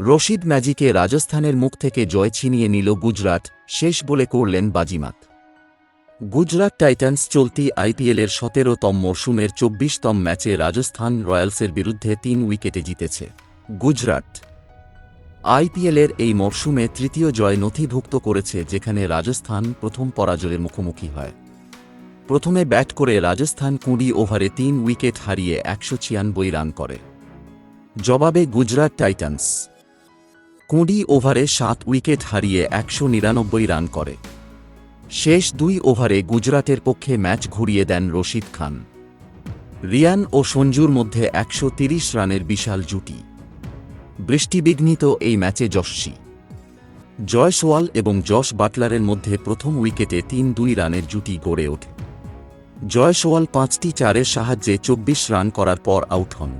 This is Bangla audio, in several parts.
রশিদ ম্যাজিকে রাজস্থানের মুখ থেকে জয় ছিনিয়ে নিল গুজরাট, শেষ বলে করলেন বাজিমাত। গুজরাট টাইটান্স চলতি আইপিএলের সতেরোতম মরশুমের চব্বিশতম ম্যাচে রাজস্থান রয়্যালসের বিরুদ্ধে তিন উইকেটে জিতেছে গুজরাট। আইপিএলের এই মরশুমে তৃতীয় জয় নথিভুক্ত করেছে যেখানে রাজস্থান প্রথম পরাজয়ের মুখোমুখি হয়। প্রথমে ব্যাট করে রাজস্থান কুড়ি ওভারে তিন উইকেট হারিয়ে একশো ছিয়ানব্বই রান করে। জবাবে গুজরাট টাইটান্স। কুড়ি ওভারে সাত উইকেট হারিয়ে একশো নিরানব্বই রান করে। শেষ দুই ওভারে গুজরাটের পক্ষে ম্যাচ ঘুরিয়ে দেন রশিদ খান। রিয়ান ও সঞ্জুর মধ্যে একশো তিরিশ রানের বিশাল জুটি। বৃষ্টিবিঘ্নিত এই ম্যাচে যশস্বী। জয়সওয়াল এবং জশ বাটলারের মধ্যে প্রথম উইকেটে তিন দুই রানের জুটি গড়ে ওঠে। জয়সওয়াল পাঁচটি চারের সাহায্যে চব্বিশ রান করার পর আউট হন।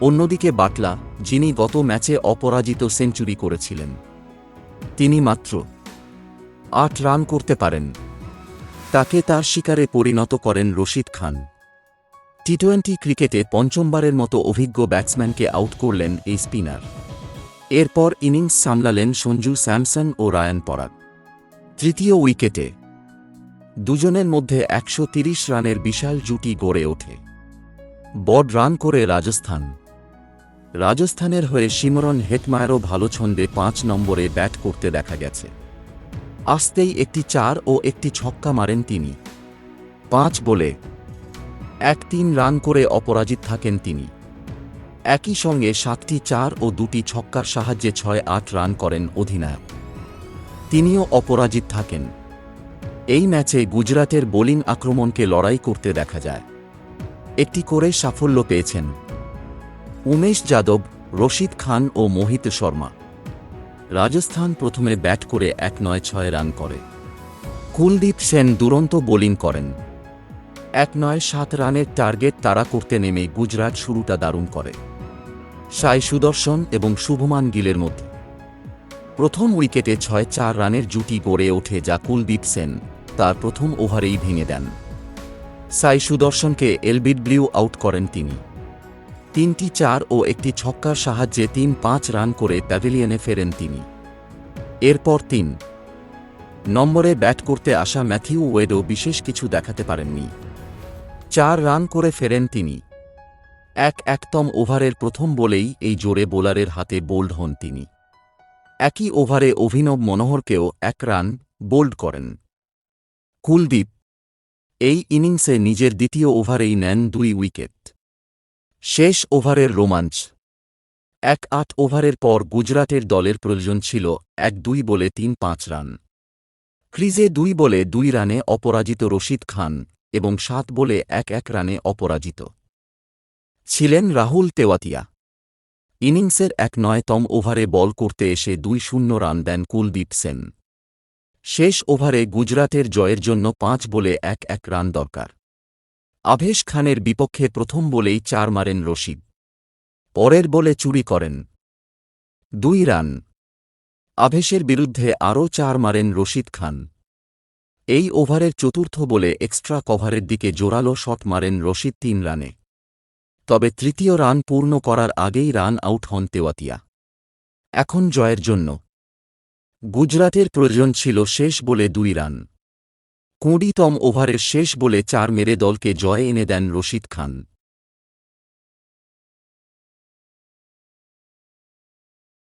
অন্যদিকে বাটলা, যিনি গত ম্যাচে অপরাজিত সেঞ্চুরি করেছিলেন। তিনি মাত্র আট রান করতে পারেন। তাকে তার শিকারে পরিণত করেন রশিদ খান। টি টোয়েন্টি ক্রিকেটে পঞ্চমবারের মতো অভিজ্ঞ ব্যাটসম্যানকে আউট করলেন এই স্পিনার। এরপর ইনিংস সামলালেন সঞ্জু স্যামসন ও রায়ান পরাগ। তৃতীয় উইকেটে দুজনের মধ্যে একশো রানের বিশাল জুটি গড়ে ওঠে। বড রান করে রাজস্থান। রাজস্থানের হয়ে সিমরন হেটমায়ারও ভালো ছন্দে পাঁচ নম্বরে ব্যাট করতে দেখা গেছে। আসতেই একটি চার ও একটি ছক্কা মারেন তিনি। পাঁচ বলে এক তিন রান করে অপরাজিত থাকেন তিনি। একই সঙ্গে সাতটি চার ও দুটি ছক্কার সাহায্যে ছয় আট রান করেন অধিনায়ক। তিনিও অপরাজিত থাকেন। এই ম্যাচে গুজরাটের বোলিং আক্রমণকে লড়াই করতে দেখা যায়। একটি করে সাফল্য পেয়েছেন। উমেশ যাদব, রশিদ খান ও মোহিত শর্মা। রাজস্থান প্রথমে ব্যাট করে এক নয় ছয় রান করে। কুলদীপ সেন দুরন্ত বোলিং করেন। এক নয় সাত রানের টার্গেট তারা করতে নেমে গুজরাট শুরুটা দারুণ করে। সাই সুদর্শন এবং শুভমান গিলের মধ্যে। প্রথম উইকেটে ছয় চার রানের জুটি গড়ে ওঠে যা কুলদীপ সেন তার প্রথম ওভারেই ভেঙে দেন। সাই সুদর্শনকে এলবিডব্লিউ আউট করেন তিনি। তিনটি চার ও একটি ছক্কার সাহায্যে তিন পাঁচ রান করে প্যাভিলিয়নে ফেরেন তিনি। এরপর তিন। নম্বরে ব্যাট করতে আসা ম্যাথিউ ওয়েডও বিশেষ কিছু দেখাতে পারেননি। চার রান করে ফেরেন তিনি। এক একতম ওভারের প্রথম বলেই এই জোরে বোলারের হাতে বোল্ড হন তিনি। একই ওভারে অভিনব মনোহরকেও এক রান বোল্ড করেন। কুলদীপ, এই ইনিংসে নিজের দ্বিতীয় ওভারেই নেন দুই উইকেট। শেষ ওভারের রোমাঞ্চ। এক আট ওভারের পর গুজরাটের দলের প্রয়োজন ছিল এক দুই বলে তিন পাঁচ রান। ক্রিজে দুই বলে দুই রানে অপরাজিত রশিদ খান এবং সাত বলে এক এক রানে অপরাজিত। ছিলেন রাহুল তেওয়াতিয়া। ইনিংসের এক নয়তম ওভারে বল করতে এসে দুই শূন্য রান দেন কুলদীপ সেন। শেষ ওভারে গুজরাটের জয়ের জন্য পাঁচ বলে এক এক রান দরকার। আভেশ খানের বিপক্ষে প্রথম বলেই চার মারেন রশিদ। পরের বলে চুরি করেন। দুই রান। আভেশের বিরুদ্ধে আরও চার মারেন রশিদ খান। এই ওভারের চতুর্থ বলে এক্সট্রা কভারের দিকে জোরালো শট মারেন রশিদ তিন রানে। তবে তৃতীয় রান পূর্ণ করার আগেই রান আউট হন তেওয়াতিয়া। এখন জয়ের জন্য। গুজরাটের প্রয়োজন ছিল শেষ বলে দুই রান। কুড়িতম ওভারের শেষ বলে চার মেরে দলকে জয় এনে দেন রশিদ খান।